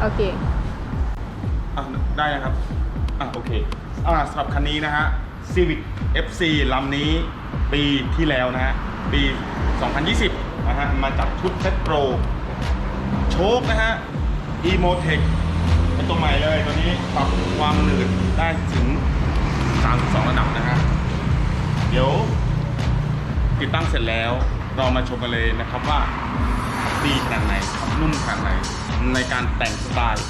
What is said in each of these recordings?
โอเค อะได้นะครับ อะโอเคอ่าสำหรับคันนี้นะฮะ Civic FC ลำนี้ปีที่แล้วนะฮะ ปี 2020 นะฮะ มาจากชุดเซ็ตโปร โชคนะฮะ Emotech เป็นตัวใหม่เลยตัวนี้ปรับความหนืดได้ถึง 32 ระดับนะฮะ เดี๋ยวติดตั้งเสร็จแล้วเรามาชมกันเลยนะครับว่า ดีขนาดไหนนุ่มขนาดไหน ในการแต่งสไตล์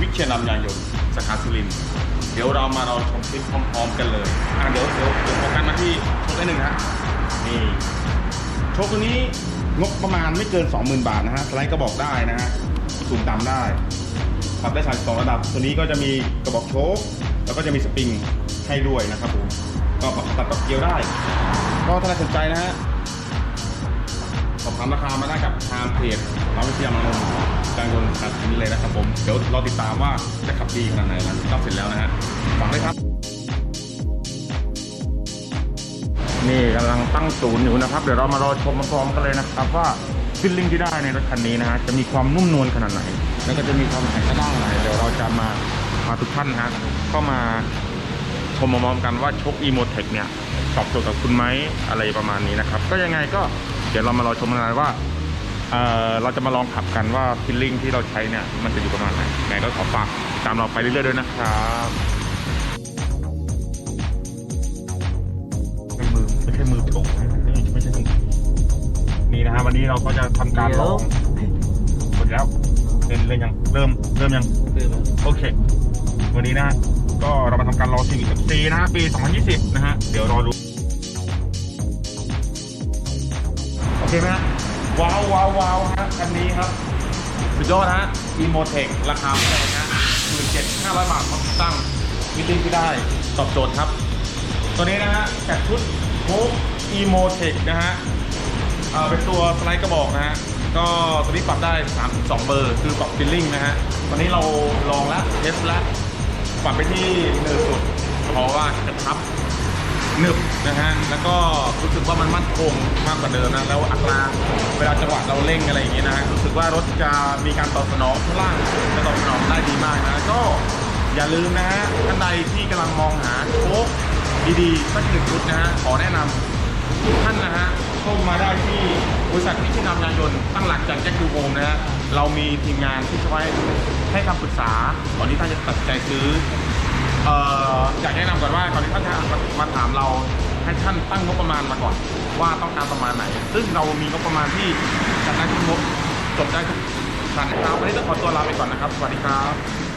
วิเชียรนำยางยนต์สาขาสุรินทร์เดี๋ยวเรามาเราชมคลิปพร้อมๆกันเลยอะเดี๋ยวเดี๋ยวเดี๋ยวโฟกัสมาที่โชคได้หนึ่งฮะนี่โชคตัวนี้งบประมาณไม่เกิน 20,000 บาทนะฮะสไลด์ก็บอกได้นะฮะสูงต่ำได้ปรับได้32ระดับ ตัวนี้ก็จะมีกระบอกโชคแล้วก็จะมีสปริงให้ด้วยนะครับผมก็ปรับตัดปรับเกียวได้ ก็ถ้าใครสนใจนะฮะ สอบถามราคามาได้กับทางเพจร้านวิทยามานนท์กางยนต์ขับนี้เลยนะครับผม เดี๋ยวเราติดตามว่าจะขับดีขนาดไหนหลังจากเสร็จแล้วนะฮะฝากด้วยครับ นี่กำลังตั้งศูนย์อยู่นะครับ เดี๋ยวเรามารอชมพร้อมกันเลยนะครับ ว่าฟิลลิ่งที่ได้ในรถคันนี้นะฮะจะมีความนุ่มนวลขนาดไหน แล้วก็จะมีความแข็งกระด้างอะไรเดี๋ยวเราจะมาพาทุกท่านนะฮะเข้ามาชมพร้อมกันว่าชก e m o t e c h เนี่ยตอบโจทย์กับคุณไหมอะไรประมาณนี้นะครับ ก็ยังไงก็ เดี๋ยวเรามารอชมกันว่าเอ่อเราจะมาลองขับกันว่าฟิลลิ่งที่เราใช้เนี่ยมันจะอยู่ประมาณไหนไหนก็ขอฝากตามเราไปเรื่อยๆด้วยนะครับไม่มือไม่ใช่มือโปร่งนะนี่ไม่ใช่มือนี่นะฮะวันนี้เราก็จะทำการลองหมดแล้วเล่นเล่นยังเริ่มเริ่มยังโอเค วันนี้นะก็เรามาทำการรอซีวิซีนะฮะปี 2020 นะฮะเดี๋ยวรอดู เคไหมฮะว้าวว้าวว้าวฮะคันนี้ครับสุดยอดฮะ e m o t e c h ราคาแพงฮะ17,500บาทพร้อมติดตั้งมิติ้งที่ได้ตอบโจทย์ครับ ตัวนี้นะฮะจากชุดโค้ก e m o t e c h นะฮะเอ่อเป็นตัวสไลด์กระบอกนะฮะก็ตัวนี้ปรับได้ 32 เบอร์ คือปรับฟิลลิ่งนะฮะตอนนี้เราลองแล้วเทสแล้วปรับไปที่หนึ่งสุดเพราะว่ากระชับ หนึบนะฮะแล้วก็รู้สึกว่ามันมั่นคงมากกว่าเดิมนะแล้วอัตราเวลาจังหวะเราเร่งอะไรอย่างเงี้ยนะรู้สึกว่ารถจะมีการตอบสนองข้างล่างจะตอบสนองได้ดีมากนะก็อย่าลืมนะฮะท่านใดที่กำลังมองหาโค้กดีๆสักหนึ่งชุดนะฮะขอแนะนำทุกท่านนะฮะเข้ามาได้ที่บริษัทพิชิตนำยานยนต์ตั้งหลักจากแจ็คดูโฮมนะฮะเรามีทีมงานที่จะไว้ให้คำปรึกษาก่อนที่ท่านจะตัดใจซื้ออออยากแนะนำก่อนว่าก่อนที่ท่านจะ มาถามเราให้ท่านตั้งงบประมาณมาก่อน ว่าต้องการประมาณไหน ซึ่งเรามีงบประมาณที่จัดได้ทุกงบจบได้ทุกคันนะครับวันนี้ต้องขอตัวลาไปก่อนนะครับ สวัสดีครับ